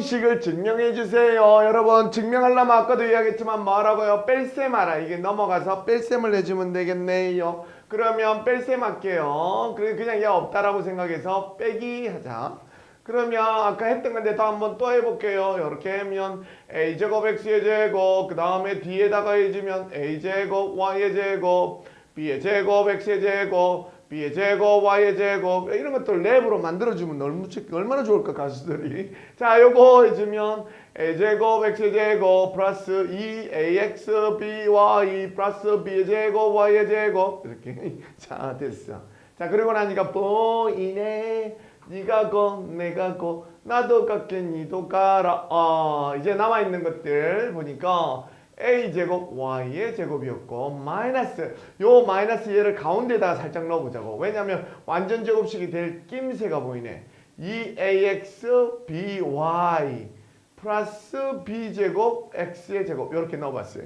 방정식을 증명해 주세요. 여러분 증명하려면 아까도 이야기했지만 뭐라고요? 뺄셈 알아. 이게 넘어가서 뺄셈을 해주면 되겠네요. 그러면 뺄셈 할게요. 그래 그냥 얘 없다라고 생각해서 빼기 하자. 그러면 아까 했던 건데 또 한번 또 해볼게요. 이렇게 하면 a 제곱 x의 제곱 그 다음에 뒤에다가 해주면 a 제곱 y의 제곱 b의 제곱 x의 제곱 b의 제곱 y의 제곱 이런 것들 랩으로 만들어주면 얼마- 얼마나 좋을까 가수들이. 자 요거 해주면 a 제곱 x의 제곱 플러스 2ax by 플러스 b의 제곱 y의 제곱. 이렇게. 자 됐어. 자 그리고 나니까 보이네. 네가 고 내가 고 나도 갈게 니도 가라 어 이제 남아있는 것들 보니까 a 제곱 y의 제곱이었고 마이너스 요 마이너스 얘를 가운데다가 살짝 넣어보자고. 왜냐면 완전 제곱식이 될 낌새가 보이네. 2ax by 플러스 b 제곱 x의 제곱. 이렇게 넣어봤어요.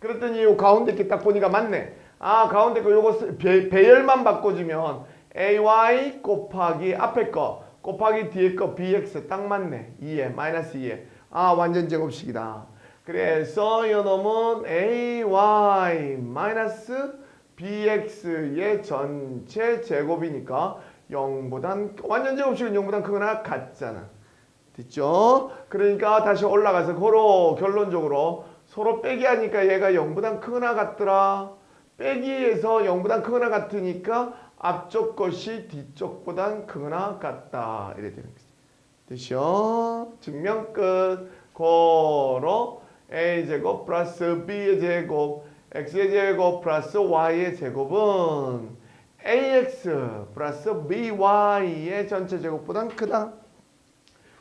그랬더니 요 가운데 이렇게 딱 보니까 맞네. 아 가운데 거 요거 쓰- 배, 배열만 바꿔주면 ay 곱하기 앞에 거 곱하기 뒤에 거 bx 딱 맞네. 2에 마이너스 2에. 아 완전 제곱식이다 그래서 이놈은 ay 마이너스 bx의 전체 제곱이니까 0보단 완전 제곱식은 0보단 크거나 같잖아 됐죠? 그러니까 다시 올라가서 고로 결론적으로 서로 빼기 하니까 얘가 0보단 크거나 같더라. 빼기에서 0보단 크거나 같으니까 앞쪽 것이 뒤쪽보단 크거나 같다. 이래 되는 거지. 됐죠? 증명 끝. 고로 a 제곱 플러스 b의 제곱 x의 제곱 플러스 y의 제곱은 ax 플러스 by의 전체 제곱보단 크다.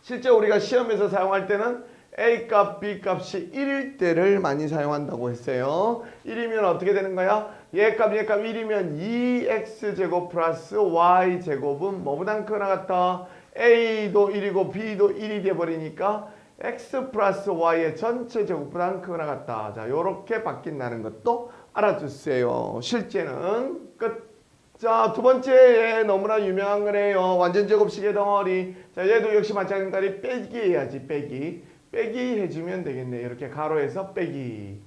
실제 우리가 시험에서 사용할 때는 A 값, B 값이 1일 때를 많이 사용한다고 했어요. 1이면 어떻게 되는 거야? 얘 값, 얘값 1이면 2x 제곱 플러스 y 제곱은 뭐보단 크거나 같다. A도 1이고 B도 1이 돼버리니까 x 플러스 y의 전체 제곱보단 크거나 같다. 자, 요렇게 바뀐다는 것도 알아두세요. 실제는 끝. 자, 두 번째 너무나 유명한 거네요. 완전 제곱식의 덩어리. 자, 얘도 역시 마찬가지 빼기 해야지, 빼기. 빼기 해주면 되겠네. 이렇게 가로에서 빼기.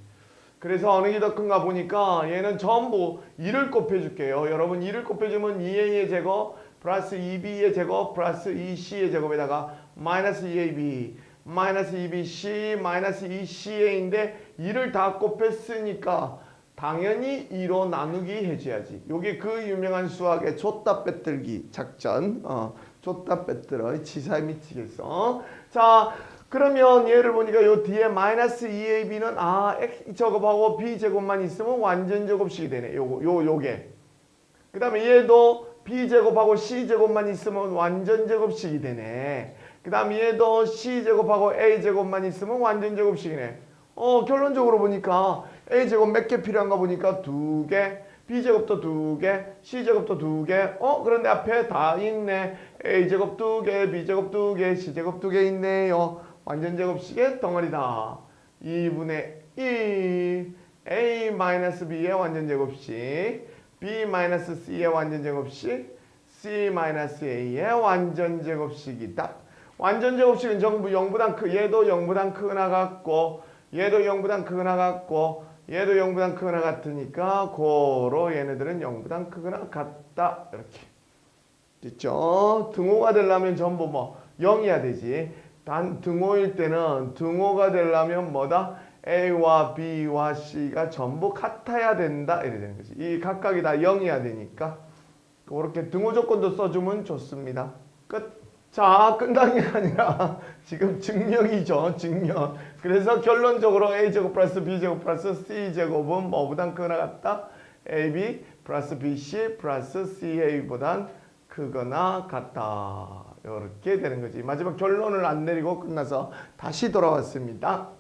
그래서 어느 게 더 큰가 보니까 얘는 전부 2를 곱해줄게요. 여러분 2를 곱해주면 2a의 제곱 플러스 2b의 제곱 플러스 2c의 제곱에다가 마이너스 2ab 마이너스 2bc 마이너스 2ca인데 2를 다 곱했으니까 당연히 2로 나누기 해줘야지. 요게 그 유명한 수학의 줬다 빼들기 작전. 어, 줬다 빼들어. 치사에 미치겠어. 자, 그러면 얘를 보니까 요 뒤에 마이너스 2ab는 아, x 제곱하고 b 제곱만 있으면 완전 제곱식이 되네. 요거, 요, 요게. 그 다음에 얘도 b제곱하고 c제곱만 있으면 완전 제곱식이 되네. 그 다음에 얘도 c제곱하고 a제곱만 있으면 완전 제곱식이네. 어, 결론적으로 보니까 a제곱 몇 개 필요한가 보니까 두 개, b제곱도 두 개, c제곱도 두 개. 어, 그런데 앞에 다 있네. a제곱 두 개, b제곱 두 개, c제곱 두 개 있네요. 완전 제곱식의 덩어리다. 2분의 1 a-b의 완전 제곱식 b-c의 완전 제곱식 c-a의 완전 제곱식이다. 완전 제곱식은 전부 0보단 크 얘도 0보단 크거나 같고 얘도 0보단 크거나 같고 얘도 0보단 크거나 같으니까 고로 얘네들은 0보단 크거나 같다. 이렇게. 됐죠? 등호가 되려면 전부 뭐 0이야 되지. 단 등호일 때는 등호가 되려면 뭐다? A와 B와 C가 전부 같아야 된다. 이래 되는 거지. 이 각각이 다 0이야 되니까 그렇게 등호 조건도 써주면 좋습니다. 끝. 자, 끝난 게 아니라 지금 증명이죠. 증명. 그래서 결론적으로 A제곱 플러스 B제곱 플러스 C제곱은 뭐보단 크거나 같다? AB 플러스 BC 플러스 CA보단 크거나 같다. 이렇게 되는 거지. 마지막 결론을 안 내리고 끝나서 다시 돌아왔습니다.